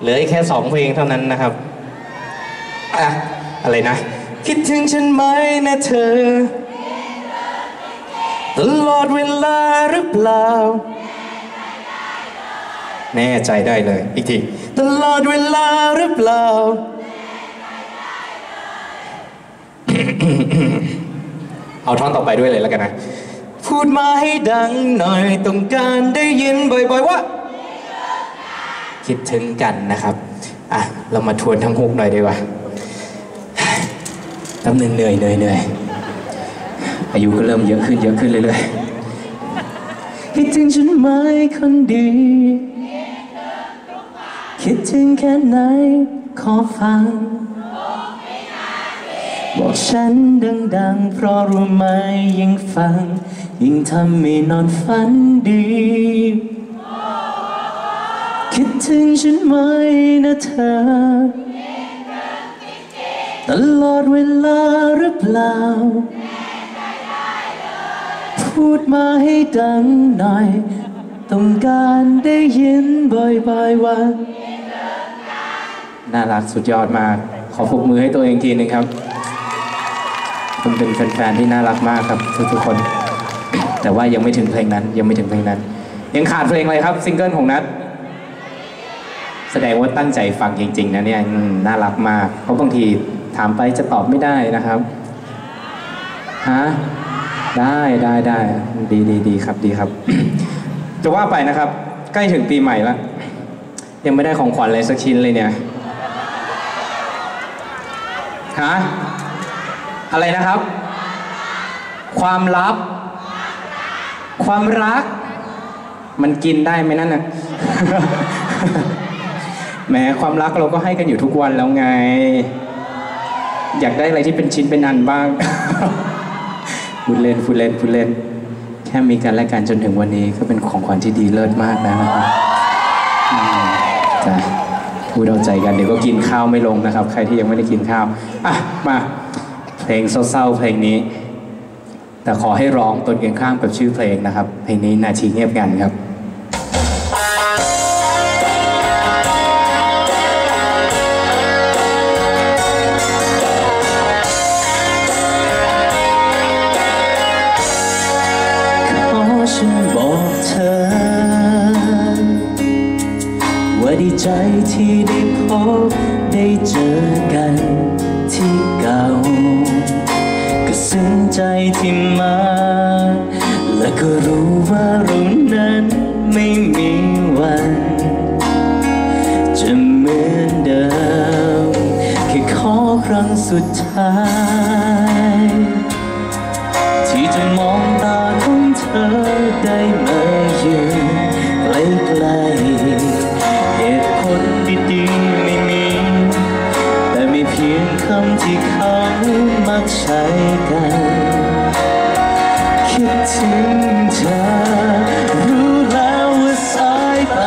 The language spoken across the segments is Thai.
เหลืออีกแค่สองเพลงเท่านั้นนะครับอะอะไรนะ คิดถึงฉันไหมนะเธอ ตลอดเวลาหรือเปล่า แน่ใจได้เลย อีกที ตลอดเวลาหรือเปล่า เอาท่อนต่อไปด้วยเลยแล้วกันนะ พูดมาให้ดังหน่อยต้องการได้ยินบ่อยๆว่า คิดถึงกันนะครับ อะ เรามาทวนทั้งฮุกหน่อยดีกว่าแป๊บนึงเหนื่อยเหนื่อยเหนื่อยอายุก็เริ่มเยอะขึ้นเยอะขึ้นเรื่อยๆ คิดถึงฉันไหมคนดี คิดถึงแค่ไหนขอฟัง บอกฉันดังๆ เพราะรู้ไหมยิ่งฟัง ยิ่งทำให้นอนฝันดี คิดถึงฉันไหมนะเธอ ตลอดเวลาหรือเปล่า พูดมาให้ดังหน่อย ต้องการได้ยินบ่อยๆว่า น่ารักสุดยอดมาก ขอปรบมือให้ตัวเองทีหนึ่งครับ คุณเป็นแฟนๆที่น่ารักมากครับทุกๆคน แต่ว่ายังไม่ถึงเพลงนั้นยังไม่ถึงเพลงนั้น ยังขาดเพลงอะไรครับซิงเกิลของนัท แสดงว่าตั้งใจฟังจริง ๆ นะเนี่ยอืมน่ารักมาก เพราะบางทีถามไปจะตอบไม่ได้นะครับฮะได้ได้ได้ดีดีดีครับดีครับ จะว่าไปนะครับ ใกล้ถึงปีใหม่แล้วยังไม่ได้ของขวัญเลยสักชิ้นเลยเนี่ยฮะอะไรนะครับ ความลับ ความรัก มันกินได้ไหมนั่นน่ะ แหมความรักเราก็ให้กันอยู่ทุกวันแล้วไง อยากได้อะไรที่เป็นชิ้นเป็นอันบ้างพูดเล่นพูดเล่นพูดเล่น แค่มีกันและกันจนถึงวันนี้ก็เป็นของขวัญที่ดีเลิศมากแล้วนะครับจ้ะพูดเอาใจกันเดี๋ยวก็กินข้าวไม่ลงนะครับ ใครที่ยังไม่ได้กินข้าวอะมาเพลงเศร้าๆเพลงนี้ แต่ขอให้ร้องตนเคียงข้างกับชื่อเพลงนะครับ เพลงนี้นาทีเงียบกันครับ ที่ได้พบได้เจอกันที่เก่า ก็ซึ้งใจที่มา และก็รู้ว่าเรานั้นไม่มีวัน จะเหมือนเดิม แค่ขอครั้งสุดท้าย ใช้กัน คิดถึงเธอ รู้แล้วว่าสายไป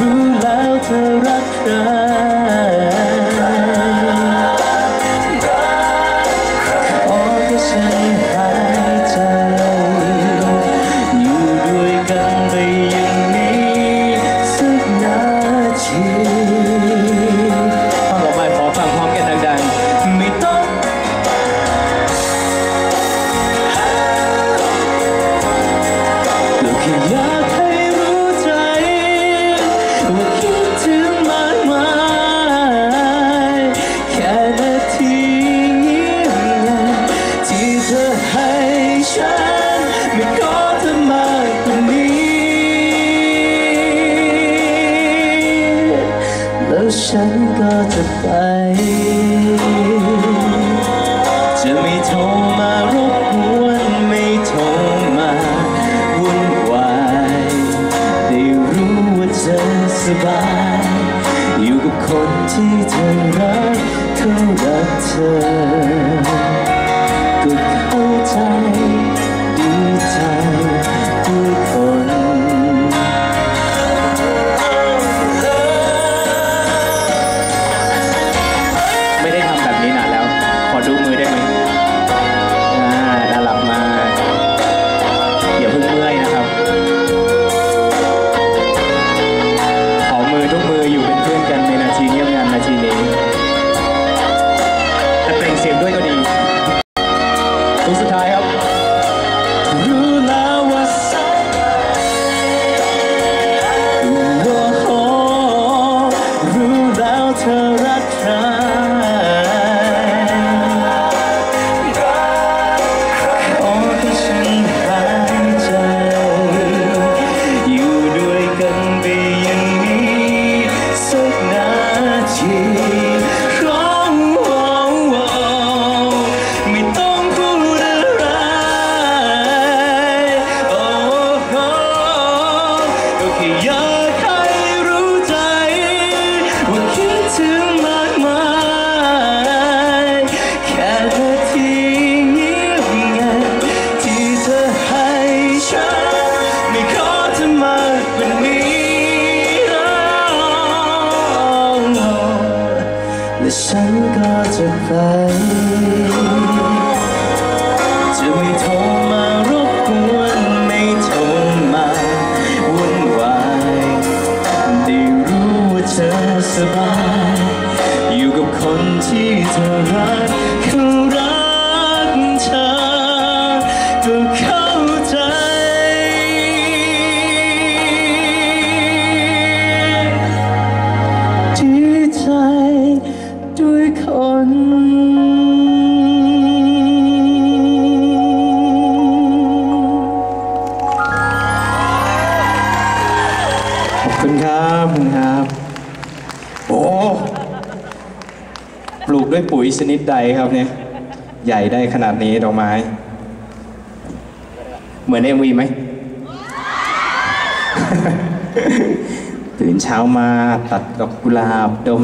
รู้แล้วเธอรักใคร แล้วฉันก็จะไป จะไม่โทรมารบกวนไม่โทรมาวุ่นวายได้รู้ว่าเธอสบาย อยู่กับคนที่เธอรักเขารักเธอก็เข้าใจ จะไป จะไม่โทรมารบกวนไม่โทรมาวุ่นวายได้รู้ว่าเธอสบาย อยู่กับคนที่เธอรัก ปลูกด้วยปุ๋ยชนิดใดครับเนี่ย ใหญ่ได้ขนาดนี้ดอกไม้ เหมือนเอ็มวีไหม ตื่นเช้ามาตัดดอกกุหลาบดม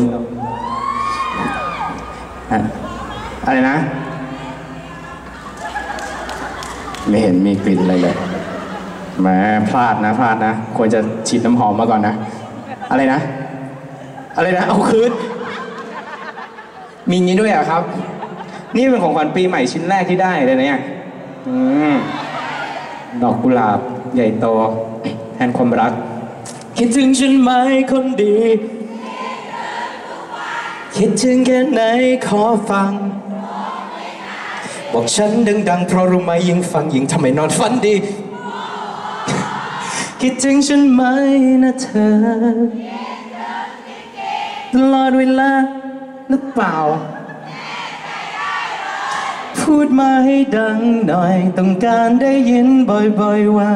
อะอะไรนะ ไม่เห็นมีกลิ่นอะไรเลยแหมาพลาดนะ พลาดนะ ควรจะฉีดน้ำหอมมาก่อนนะ อะไรนะ อะไรนะ เอาคืน มีงี้ด้วยเหรอครับ นี่เป็นของขวัญปีใหม่ชิ้นแรกที่ได้เลยนะเนี่ยอมดอกกุหลาบ ใหญ่โตแทนความรัก คิดถึงฉันไหมคนดี คิดถึงแค่ไหนขอฟัง บอกฉันดังๆ เพราะรู้ไหมยิ่งฟังยิ่งทำให้นอนฝันดี คิดถึงฉันไหมนะเธอ ตลอดเวลาหรือเปล่า พูดมาให้ดังหน่อย ต้องการได้ยินบ่อยๆว่า